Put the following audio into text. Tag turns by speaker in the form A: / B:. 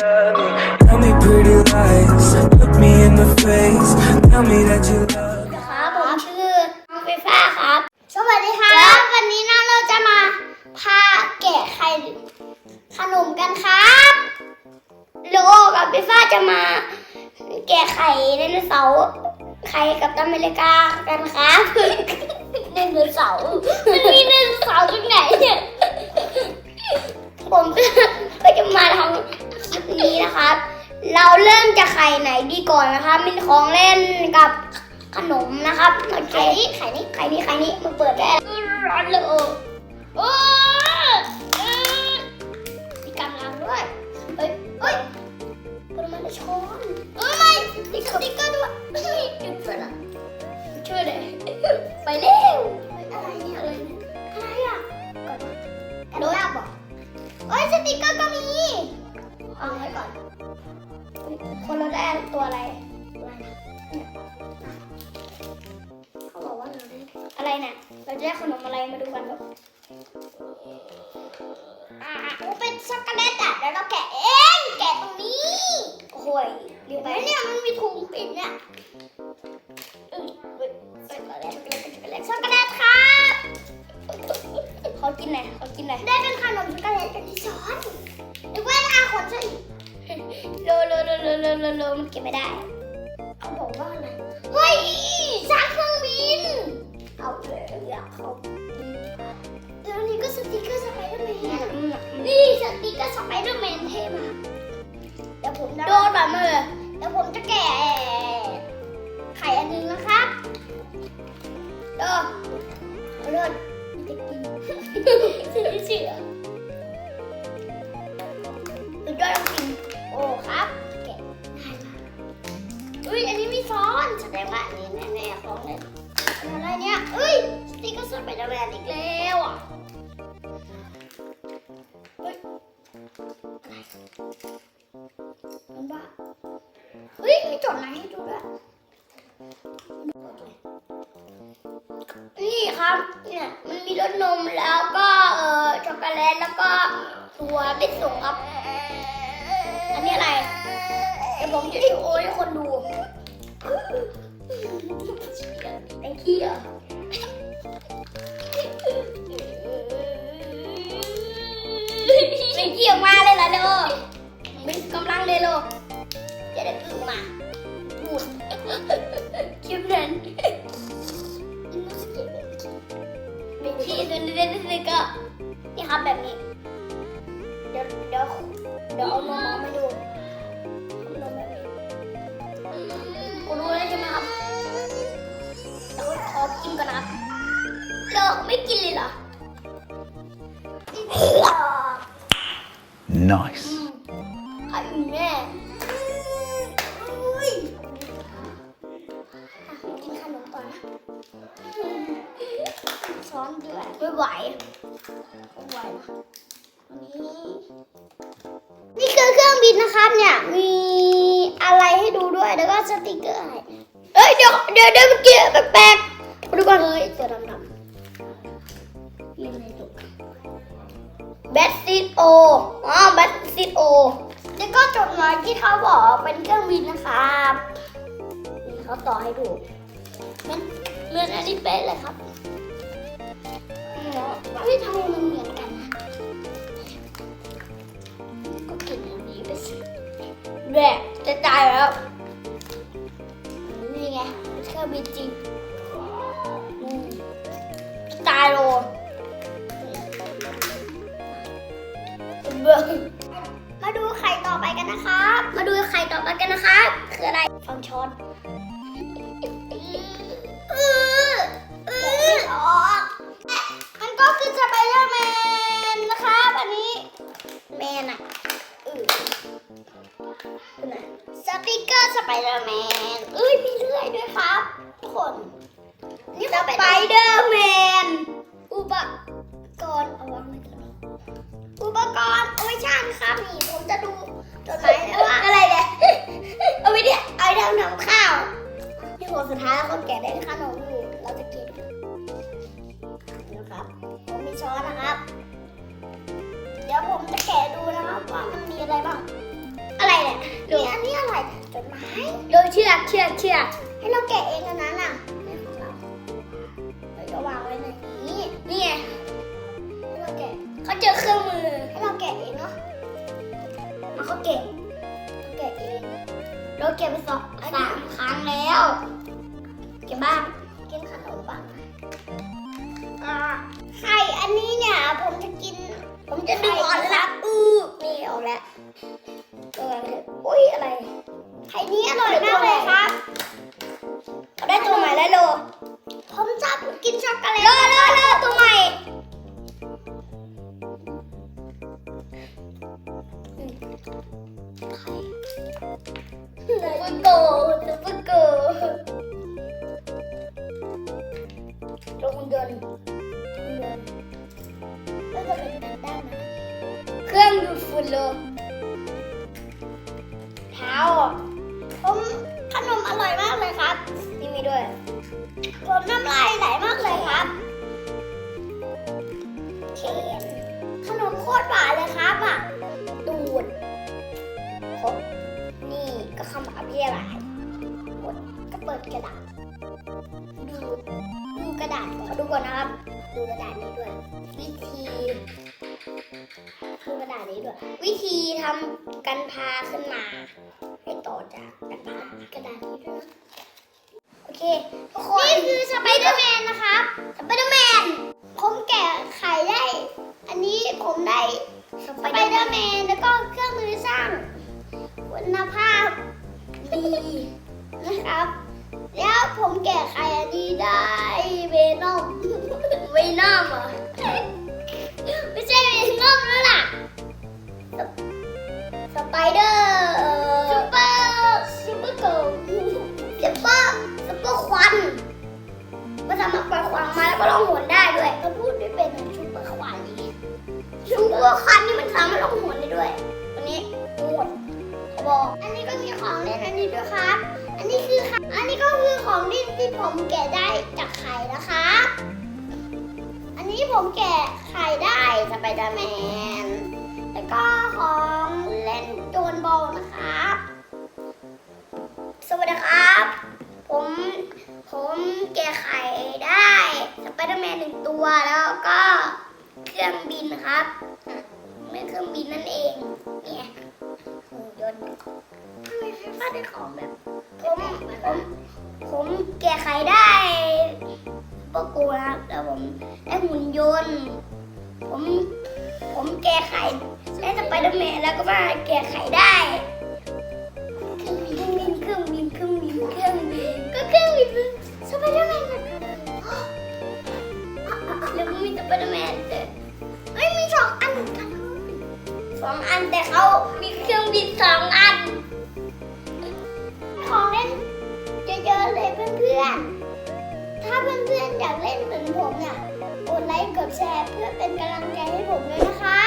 A: love me. Tell me pretty lies. Look me in the face. Tell me that you love me.
B: ครับผมชื่อน้องฟีฟ้าครับ สวัสดีครับวันนี้น้องเราจะมาพาแกะไข่ขนมกันครับโลกับฟีฟ้าจะมา แกะไข่ไดโนเสาร์ไข่กับอเมริกากันครับไดโนเสาร์มันมีไดโนเสาร์ตรงไหนเนี่ยผมก็จะมาทำคลิป นี้นะครับ เราเริ่มจากไข่ไหนดีก่อนนะครับมีของเล่นกับขนมนะครับโอเคไข่นี้ไข่นี้ไข่นี้มันเปิดได้ร้อนเลยโอ้โอ้เอ้ยมีกำลังด้วยเฮ้ยเฮ้ยเปิดมาในช้อนเอ้ยไม่ติ๊กเกอร์ติ๊กเกอร์ด้วยเฮ้ยหยุดเปิดละช่วยเลยไปเร็ว เอาไว้ก่อน คนเราได้ตัวอะไรอะไรนะเนี่ยเขาบอกว่าเราได้อะไรเนี่ยเราจะได้ขนมอะไรมาดูกันครับอ่าเป็นช็อกโกแลตอะแล้วเราแกะเอง แกะตรงนี้ โอ้ยเดี๋ยวไปเนี่ยมันมีถุงปิดเนี่ย ลโลโลโลโลโลมันเก็บไม่ได้เขาบอกว่าอะไรเฮ้ยสร้างเครื่องบินเอาเลยอยากเขาแล้วนี่ก็สติกเกอร์สไปเดอร์แมนนี่สติกเกอร์สไปเดอร์แมนเท่มากเดี๋ยวผมจะโดนแบบมือเดี๋ยวผมจะแกะไข่อันหนึงนะครับเด้อเอาเลิศจะกินเชื่อเชื่อสุด เอ้ยสติ๊กเกอร์สไปเดอร์แมนอีกแล้วอะเฮ้ยมันบ้าเฮ้ยมีจดหมายให้ดูด้วยนี่ครับเนี่ยมันมีรสนมแล้วก็เอ่อช็อกโกแลตแล้วก็ตัวเป็นส่งครับ อันนี้อะไรเดี๋ยวผมจะโชว์ให้คนดูไอ้เที่ ยไม่เกี่ยวมาเลยล่ะเด้อเป็นกำลังเลยโลจะได้อึมาบูดคลิปนั้นเป็นที่ตัวนี้ได้ก็นี่ครับแบบนี้ เดี๋ยวเดี๋ยวเดี๋ยวเอามออกมาดูกูรู้แล้วใช่ไหมครับเดี๋ยวขอกินก่อนนะครับเลิกไม่กินเลยเหรอ
C: Nice.
B: ไอ้แม่อุ้ยอะกินขนมก่อนนะช้อนด้วยไม่ไหวไม่ไหวนะนี่นี่คือเครื่องบินนะครับเนี่ยมีอะไรให้ดูด้วยแล้วก็สติกเกอร์ให้เอ้ยเดี๋ยวเดี๋ยวเดี๋ยวเมื่อกี้แปลกๆมาดูก่อนเลยตัวดำๆเล่ในตุกแบทซิโอ อ๋อแบทซิโอ แล้วก็จดหมายที่เขาบอกเป็นเครื่องบินนะครับนี่เขาต่อให้ดูเหมือนเหมือนอันนี้เป๊ะเลยครับเฮ้ยทำไมมันเหมือนกันนะก็กินอันนี้ไปสิแบกจะตายแล้วนี่ไงเครื่องบินจริง กันนะครับคืออะไรฟังช้อนเออเออออกมันก็คือสไปเดอร์แมนนะคะอันนี้แมนอะสติกเกอร์สไปเดอร์แมนเอ้ยมีเลื่อยด้วยครับทุกคนนี่สไปเดอร์แมนอุปกรณ์เอาวางไว้ตรงนี้อุปกรณ์เอาไว้ช่างครับนี่ผมจะดูจดหมายนว่าอะไร สุดท้ายคนแก่ได้ขนมอยู่เราจะกินนะครับ ผมมีช้อนนะครับ เดี๋ยวผมจะแกะดูนะครับว่ามันมีอะไรบ้าง
D: อะไรเนี่ยมีอ
B: ันนี้อะไรจดหมายโดยเชือกเชือกเชือกให้เราแกะเองอันนั้นอะไม่ของเราเราจะวางไว้ในนี้นี่ไงให้เราแกะเขาเจอเครื่องมือให้เราแกะเองเนาะมาเขาแกะเราแกะเองเราแกะไปสองสามครั้งแล้ว กะบ้าง กินขนมบ้างอ่าไข่อันนี้เนี่ย ผมจะกิน ผมจะดึงออกแล้วอือนี่ออกแล้วเอออุ้ยอะไร ไข่นี้อร่อยมากเลยครับ ตัวหุ่นยนต์หุ่นยนต์แล้วก็เป็นแบบด้านนะเครื่องดูดฝุ่นโลเท้าอะผมขนมอร่อยมากเลยครับนี่มีด้วยผมน้ำลายไหลมากเลยครับเคนขนมโคตรหวานเลยครับอะดูดครบนี่ก็คำอภิบายหมดก็เปิดกระดาษดูดู กระดาษก่อนดูก่อนนะครับ ดูกระดาษนี้ด้วย วิธีดูกระดาษนี้ด้วย วิธีทำกันพาขึ้นมา ให้ต่อจากกันพากระดาษนี้ด้วยโอเคทุกคนนี่คือสไปเดอร์แมนนะคะ เหรอ ไม่ใช่เวนอมแล้วล่ะ สไปเดอร์ซูเปอร์ซูเปอร์เกิร์ลซูเปอร์ซูเปอร์ควันมันสามารถปล่อยควันออกมาแล้วก็ล่องหนได้ด้วยก็พูดได้เป็นซูเปอร์ควันนี้ซูเปอร์ควันนี่มันสามารถล่องหนได้ด้วยตัวนี้หมดเขาบอก อันนี้ก็มีของเล่นอันนี้ด้วยครับ อันนี้คืออันนี้ก็คือของเล่นที่ผมแกะได้จากไข่นะครับ นี้ผมแกะไข่ได้สไปเดอร์แมน แล้วก็ของเล่นโดนบอลนะครับ สวัสดีครับ ผมผมแกะไข่ได้สไปเดอร์แมนหนึ่งตัวแล้วก็เครื่องบินครับอ่เป็นเครื่องบินนั่นเองเนี่ยหุ่นยนต์ทำไมฟีฟ่าได้ของแบบผมผมผมแกะไข่ได้ ปกกูนะครับแล้วผมได้หุ่นยนต์ ผมผมแก้ไขได้สไปเดอร์แมนแล้วก็มาแก้ไขได้เครื่องบินเครื่องบินเครื่องบินเครื่องบินก็เครื่องบินสไปเดอร์แมนแล้วก็มีสไปเดอร์แมนแต่เฮ้ยมีสองอันกันสองอันแต่เขามีเครื่องบินสองอัน ของเล่นเยอะๆเลยเพื่อนๆ ถ้าเพื่อนๆอยากเล่นเหมือนผมเนี่ยกดไลค์กดแชร์เพื่อเป็นกำลังใจให้ผมด้วยนะคะ